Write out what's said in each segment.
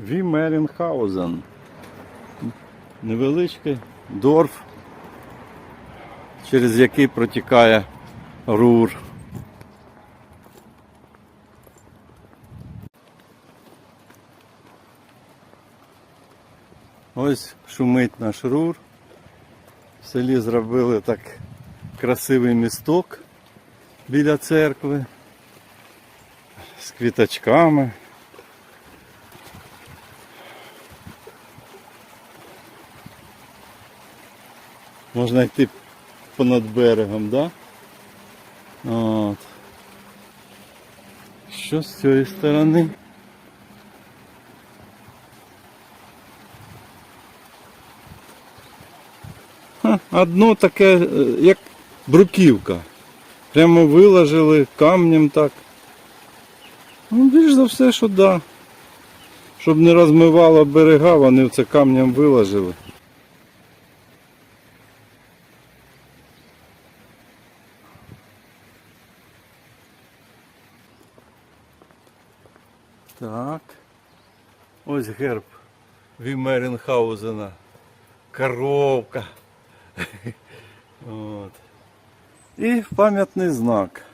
Вімерінхаузен. Невеличкий дорф, через який протікає Рур. Ось шумить наш рур. В селі зробили так красивий місток біля церкви з квіточками. Можна йти понад берегом, да? От. Що з цієї сторони? Ха, Одно таке, е, як бруківка. Прямо виложили камнем так. Ну, більш за все, що да. Щоб не розмивало берега, вони це камнем виложили. Так. Ось герб Вімеренхаузена. Коровка. От. І пам'ятний знак.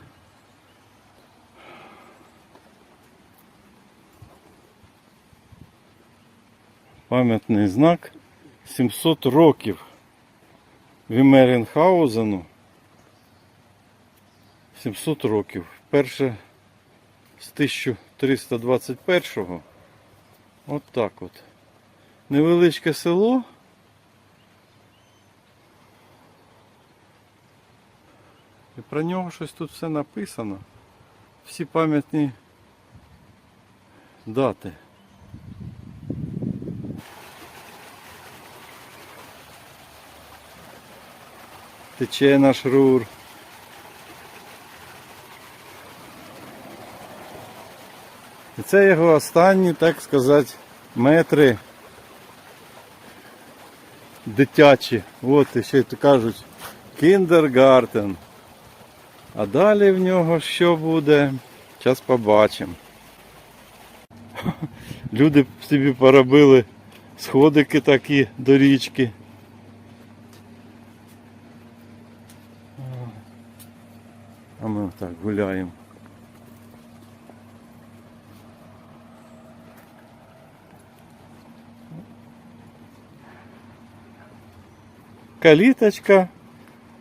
Пам'ятний знак 700 років Вімеренхаузену. 700 років. Перше з 1321-го. От так от. Невеличке село. І про нього щось тут все написано. Всі пам'ятні дати. Тече наш рур. І це його останні, так сказати, метри дитячі. От і ще кажуть кіндергартен. А далі в нього що буде? Зараз побачимо. Люди собі поробили сходики такі до річки. А ми так гуляємо. Каліточка,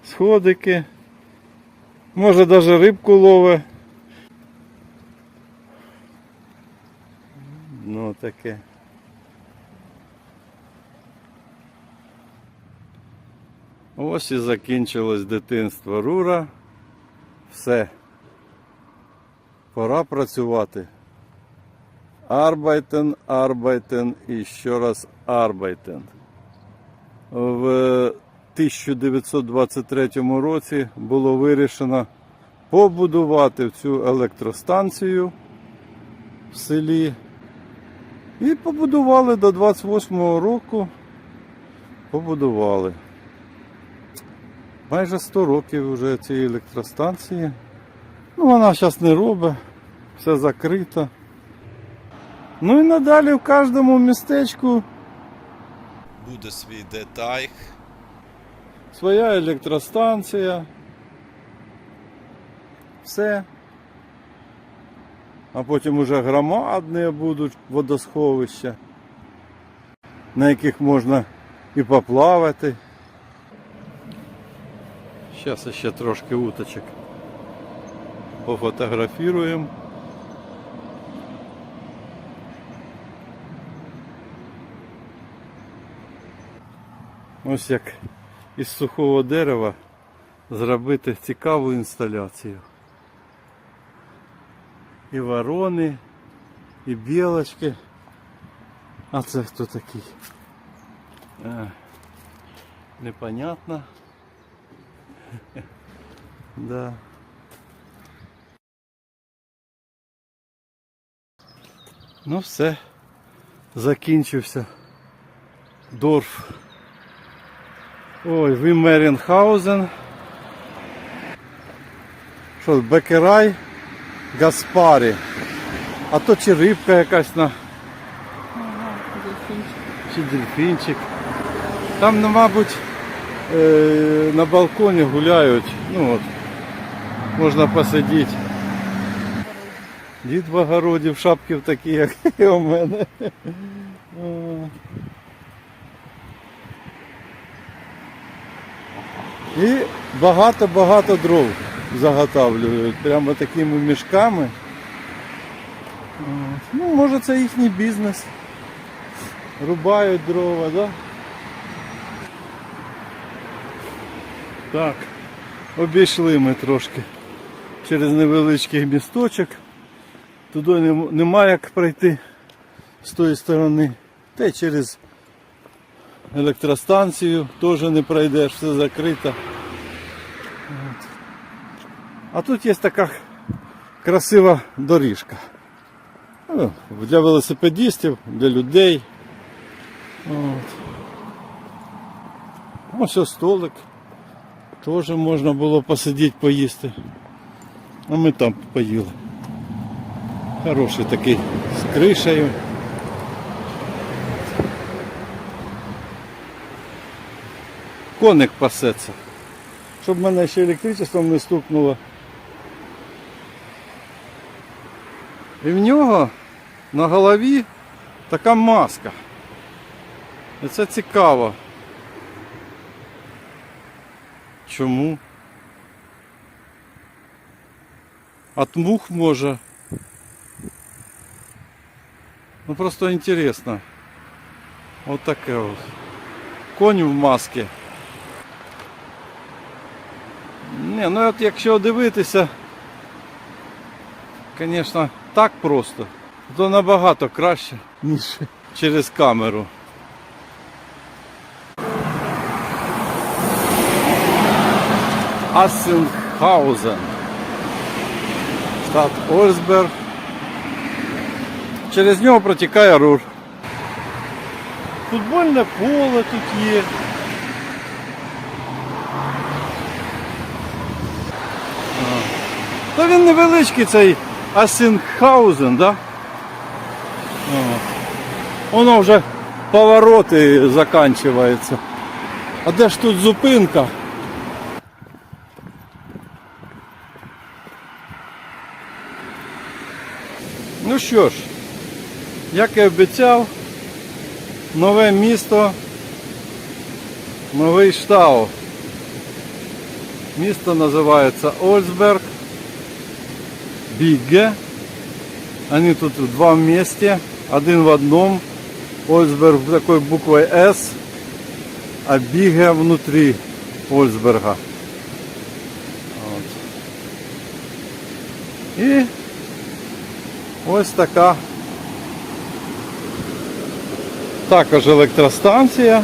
сходики. Може навіть рибку лове. Ну таке. Ось і закінчилось дитинство Рура. Все. Пора працювати. Арбайтен, арбайтен і ще раз арбайтен. В 1923 році було вирішено побудувати цю електростанцію в селі. І побудували до 28-го року. Побудували. Майже 100 років вже цієї електростанції. Ну, вона зараз не робить, все закрито. Ну і надалі в кожному містечку буде свій детайх, своя електростанція. Все. А потім уже громадні будуть водосховища, на яких можна і поплавати. Зараз ще трошки уточок пофотографіруємо. Ось як із сухого дерева зробити цікаву інсталяцію. І ворони, і білочки. А це хто такий? Непонятно. Да. Ну все, закінчився Дорф. Ой, Вімерінхаузен. Що, Бекерай, Гаспарі. А то чи рибка якась на чи дельфінчик. Там, ну, мабуть, е, на балконі гуляють. Ну от, можна посидіти. Дід в огороді в шапки такі, як і у мене. І багато-багато дров заготавлюють. Прямо такими мішками. Ну, може це їхній бізнес. Рубають дрова, да? Так, обійшли ми трошки через невеличкий місточок. Туди нема як пройти з тої сторони. Та й через електростанцію теж не пройдеш, все закрито. А тут є така красива доріжка. Ну, Для велосипедистів, для людей. Ось столик. Теж можна було посидіти, поїсти. А ми там поїли. Хороший такий з кришею. Коник пасеться. Щоб мене ще електричеством не стукнуло. І в нього на голові така маска. І це цікаво. Чому? От мух може. Ну просто інтересно. От таке от. Конь в масці. Не, ну от якщо дивитися, звісно, так просто, то набагато краще, ніж через камеру. Ассенхаузен. Штат Ольсберг. Через нього протікає Рур. Футбольне поле тут є. Та він невеличкий цей Ассенхаузен, да? Воно вже повороти заканчиваються. А де ж тут зупинка? Ну що ж, як і обіцяв, нове місто, новий штау. Місто називається Ольсберг. Бігге. Они тут в два вместе, один в одном. Ольсберг такой буквой С, а Биге внутри Ольсберга. Вот. І ось така також електростанція.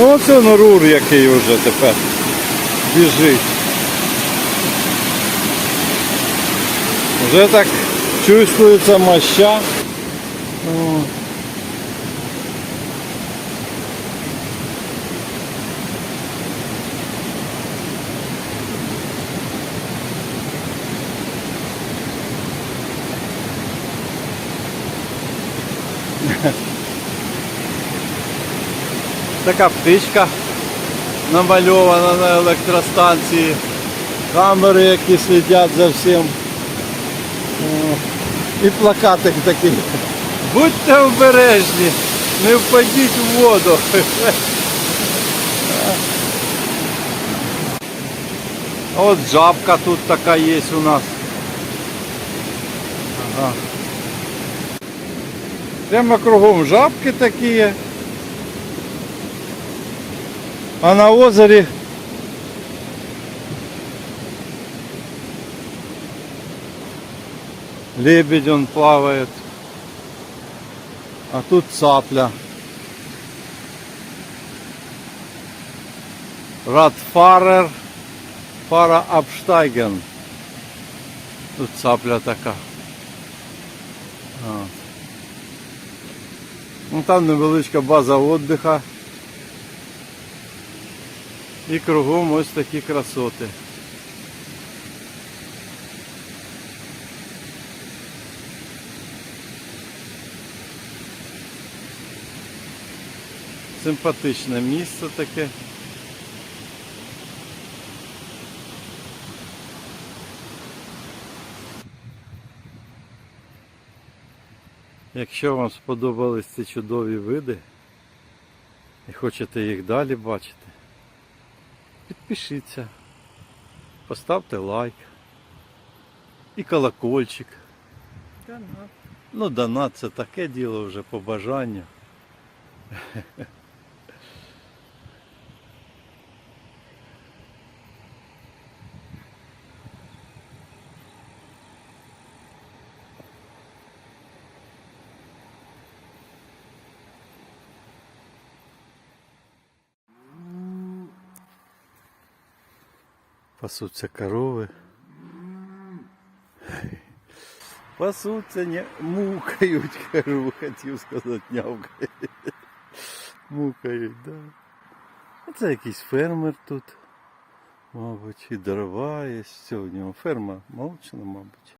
Оце Норур, який вже тепер біжить. Вже так чувствується моща. О. Така птичка намальована на електростанції. Камери, які слідять за всім. І плакатик такий. Будьте обережні, не впадіть в воду. От жабка тут така є у нас. Ага. Прямо кругом жабки такі. А на озері лебедь он плавает. А тут цапля. Радфарер Фара Абштайген. Тут цапля така. А. Ну там невеличка база віддиха. І кругом ось такі красоти. Симпатичне місце таке. Якщо вам сподобались ці чудові види і хочете їх далі бачити, підпишіться, поставте лайк і колокольчик. Ну, донат це таке діло вже по Пасуться корови. Пасуться, не мукають, корову, хотів сказати, нявкають. Мукають, да. А це якийсь фермер тут. Мабуть, і дрова є. Все, у нього ферма молочна, мабуть.